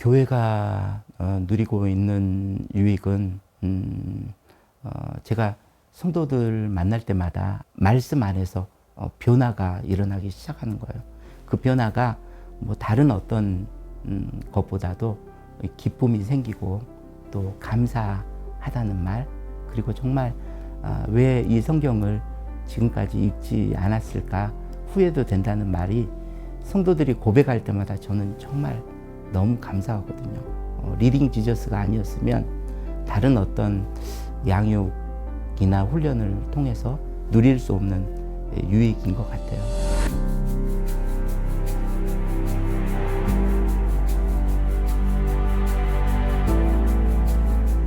교회가 어, 누리고 있는 유익은 음, 어, 제가 성도들 만날 때마다 말씀 안에서 어, 변화가 일어나기 시작하는 거예요. 그 변화가 뭐 다른 어떤 음, 것보다도 기쁨이 생기고 또 감사하다는 말 그리고 정말 아, 왜이 성경을 지금까지 읽지 않았을까 후회도 된다는 말이 성도들이 고백할 때마다 저는 정말 너무 감사하거든요. 어, 리딩 지저스가 아니었으면 다른 어떤 양육이나 훈련을 통해서 누릴 수 없는 예, 유익인 것 같아요.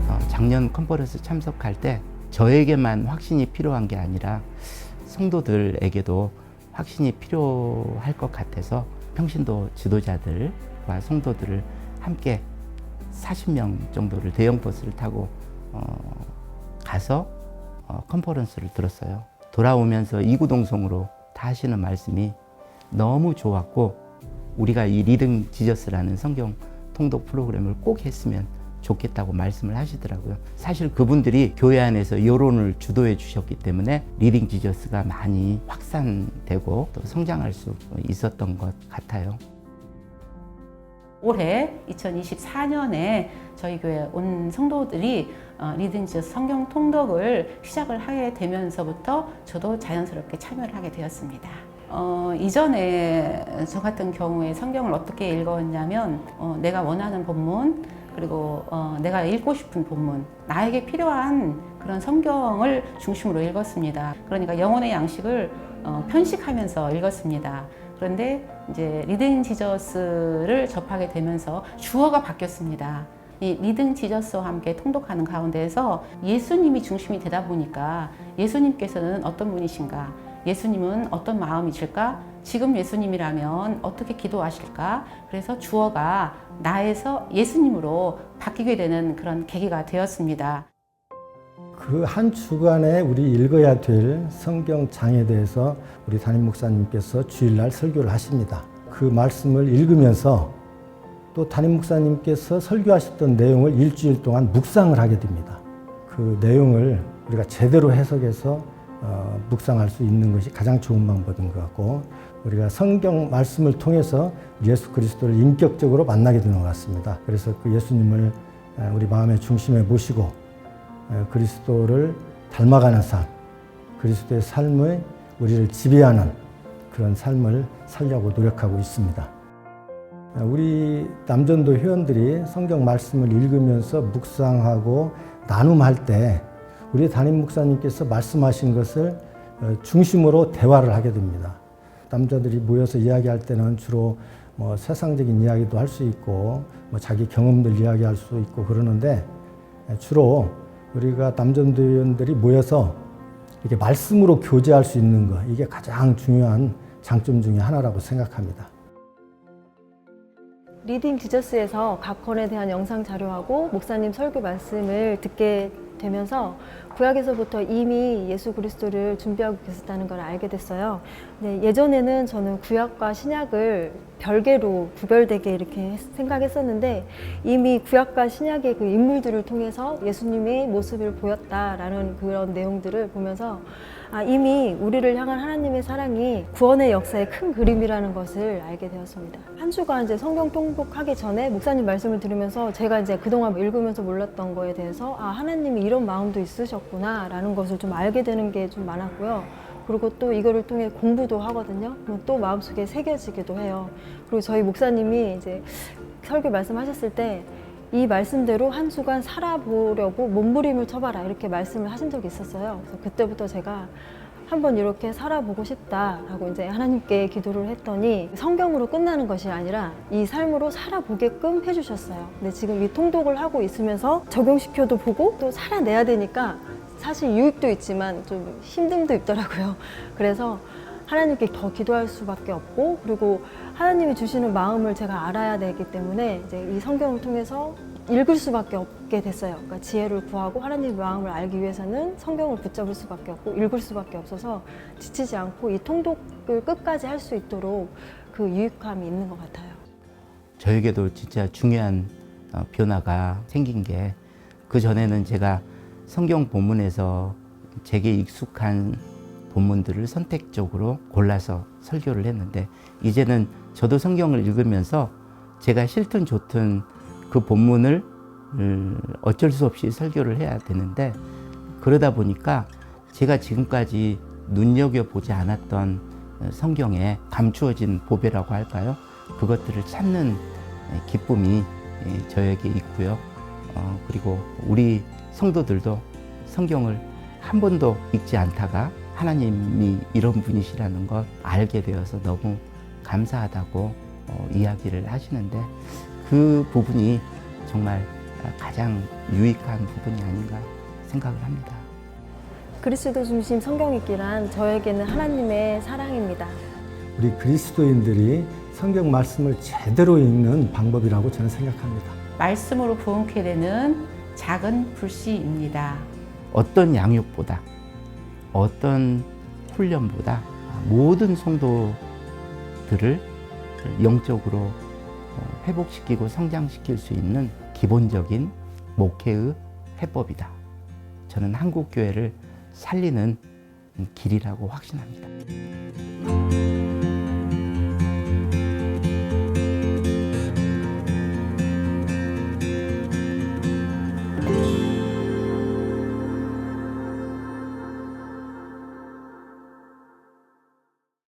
어, 작년 컨퍼런스 참석할 때 저에게만 확신이 필요한 게 아니라 성도들에게도 확신이 필요할 것 같아서 평신도 지도자들 과 성도들을 함께 40명 정도를 대형 버스를 타고 어, 가서 어, 컨퍼런스를 들었어요. 돌아오면서 이구동성으로 다 하시는 말씀이 너무 좋았고 우리가 이 리딩 지저스라는 성경 통독 프로그램을 꼭 했으면 좋겠다고 말씀을 하시더라고요. 사실 그분들이 교회 안에서 여론을 주도해 주셨기 때문에 리딩 지저스가 많이 확산되고 또 성장할 수 있었던 것 같아요. 올해 2024년에 저희 교회 온 성도들이 어, 리든지 성경 통독을 시작을 하게 되면서부터 저도 자연스럽게 참여를 하게 되었습니다. 어, 이전에 저 같은 경우에 성경을 어떻게 읽었냐면 어, 내가 원하는 본문 그리고 어, 내가 읽고 싶은 본문 나에게 필요한 그런 성경을 중심으로 읽었습니다. 그러니까 영혼의 양식을 어, 편식하면서 읽었습니다. 그런데 이제 리딩 지저스를 접하게 되면서 주어가 바뀌었습니다. 이 리딩 지저스와 함께 통독하는 가운데에서 예수님이 중심이 되다 보니까 예수님께서는 어떤 분이신가? 예수님은 어떤 마음이실까? 지금 예수님이라면 어떻게 기도하실까? 그래서 주어가 나에서 예수님으로 바뀌게 되는 그런 계기가 되었습니다. 그 한 주간에 우리 읽어야 될 성경 장에 대해서 우리 담임 목사님께서 주일날 설교를 하십니다. 그 말씀을 읽으면서 또 담임 목사님께서 설교하셨던 내용을 일주일 동안 묵상을 하게 됩니다. 그 내용을 우리가 제대로 해석해서 어, 묵상할 수 있는 것이 가장 좋은 방법인 것 같고 우리가 성경 말씀을 통해서 예수 그리스도를 인격적으로 만나게 되는 것 같습니다. 그래서 그 예수님을 에, 우리 마음의 중심에 모시고 에, 그리스도를 닮아가는 삶, 그리스도의 삶의 우리를 지배하는 그런 삶을 살려고 노력하고 있습니다. 우리 남전도 회원들이 성경 말씀을 읽으면서 묵상하고 나눔할 때 우리 담임 목사님께서 말씀하신 것을 어, 중심으로 대화를 하게 됩니다. 남자들이 모여서 이야기할 때는 주로 뭐 세상적인 이야기도 할 수 있고 뭐 자기 경험들 이야기할 수 있고 그러는데 주로 우리가 남전도 회원들이 모여서 이렇게 말씀으로 교제할 수 있는 것 이게 가장 중요한 장점 중에 하나라고 생각합니다. 리딩 지저스에서 각 건에 대한 영상 자료하고 목사님 설교 말씀을 듣게 되면서 구약에서부터 이미 예수 그리스도를 준비하고 계셨다는 걸 알게 됐어요. 네, 예전에는 저는 구약과 신약을 별개로 구별되게 이렇게 생각했었는데 이미 구약과 신약의 그 인물들을 통해서 예수님의 모습을 보였다라는 그런 내용들을 보면서 아, 이미 우리를 향한 하나님의 사랑이 구원의 역사의 큰 그림이라는 것을 알게 되었습니다. 한 주간 이제 성경 통독하기 전에 목사님 말씀을 들으면서 제가 이제 그동안 읽으면서 몰랐던 거에 대해서 아, 하나님이 이런 마음도 있으셨구나라는 것을 좀 알게 되는 게 좀 많았고요. 그리고 또 이거를 통해 공부도 하거든요. 또 마음속에 새겨지기도 해요. 그리고 저희 목사님이 이제 설교 말씀하셨을 때 이 말씀대로 한 주간 살아보려고 몸부림을 쳐봐라 이렇게 말씀을 하신 적이 있었어요. 그래서 그때부터 제가 한번 이렇게 살아보고 싶다라고 이제 하나님께 기도를 했더니 성경으로 끝나는 것이 아니라 이 삶으로 살아보게끔 해주셨어요. 근데 지금 이 통독을 하고 있으면서 적용시켜도 보고 또 살아내야 되니까 사실 유익도 있지만 좀 힘듦도 있더라고요. 그래서 하나님께 더 기도할 수밖에 없고 그리고 하나님이 주시는 마음을 제가 알아야 되기 때문에 이제 이 성경을 통해서 읽을 수밖에 없게 됐어요. 그러니까 지혜를 구하고 하나님의 마음을 알기 위해서는 성경을 붙잡을 수밖에 없고 읽을 수밖에 없어서 지치지 않고 이 통독을 끝까지 할 수 있도록 그 유익함이 있는 것 같아요. 저에게도 진짜 중요한 어, 변화가 생긴 게 그 전에는 제가 성경 본문에서 제게 익숙한 본문들을 선택적으로 골라서 설교를 했는데 이제는 저도 성경을 읽으면서 제가 싫든 좋든 그 본문을 음, 어쩔 수 없이 설교를 해야 되는데 그러다 보니까 제가 지금까지 눈여겨보지 않았던 성경에 감추어진 보배라고 할까요? 그것들을 찾는 기쁨이 예, 저에게 있고요. 어, 그리고 우리 성도들도 성경을 한 번도 읽지 않다가 하나님이 이런 분이시라는 것 알게 되어서 너무 감사하다고 어, 이야기를 하시는데 그 부분이 정말 가장 유익한 부분이 아닌가 생각을 합니다. 그리스도 중심 성경 읽기란 저에게는 하나님의 사랑입니다. 우리 그리스도인들이 성경 말씀을 제대로 읽는 방법이라고 저는 생각합니다. 말씀으로 부흥케 되는 작은 불씨입니다. 어떤 양육보다 어떤 훈련보다 모든 성도들을 영적으로 어, 회복시키고 성장시킬 수 있는 기본적인 목회의 해법이다. 저는 한국 교회를 살리는 길이라고 확신합니다.